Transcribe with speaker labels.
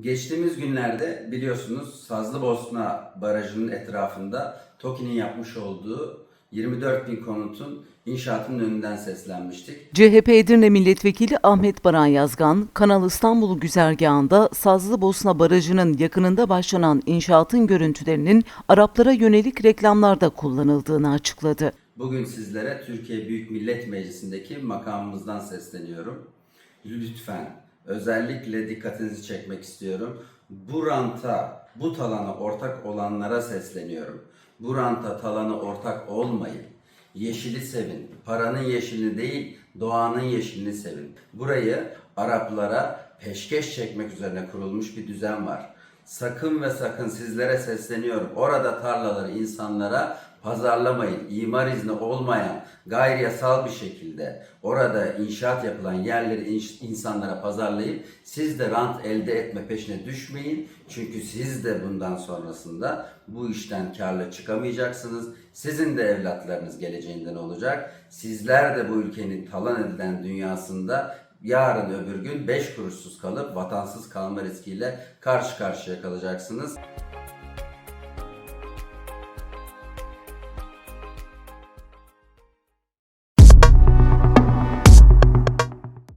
Speaker 1: Geçtiğimiz günlerde biliyorsunuz Sazlıbosna Barajı'nın etrafında TOKİ'nin yapmış olduğu 24 bin konutun inşaatının önünden seslenmiştik.
Speaker 2: CHP Edirne Milletvekili Ahmet Baran Yazgan, Kanal İstanbul güzergahında Sazlıbosna Barajı'nın yakınında başlanan inşaatın görüntülerinin Araplara yönelik reklamlarda kullanıldığını açıkladı.
Speaker 1: Bugün sizlere Türkiye Büyük Millet Meclisi'ndeki makamımızdan sesleniyorum. Lütfen özellikle dikkatinizi çekmek istiyorum. Bu ranta, bu talana ortak olanlara sesleniyorum. Bu ranta talana ortak olmayın. Yeşili sevin. Paranın yeşilini değil, doğanın yeşilini sevin. Burayı Araplara peşkeş çekmek üzerine kurulmuş bir düzen var. Sakın ve sakın sizlere sesleniyorum. Orada tarlaları insanlara pazarlamayın. İmar izni olmayan, gayri yasal bir şekilde orada inşaat yapılan yerleri insanlara pazarlayıp siz de rant elde etme peşine düşmeyin. Çünkü siz de bundan sonrasında bu işten karlı çıkamayacaksınız. Sizin de evlatlarınız geleceğinden olacak. Sizler de bu ülkenin talan edilen dünyasında yarın öbür gün 5 kuruşsuz kalıp vatansız kalma riskiyle karşı karşıya kalacaksınız.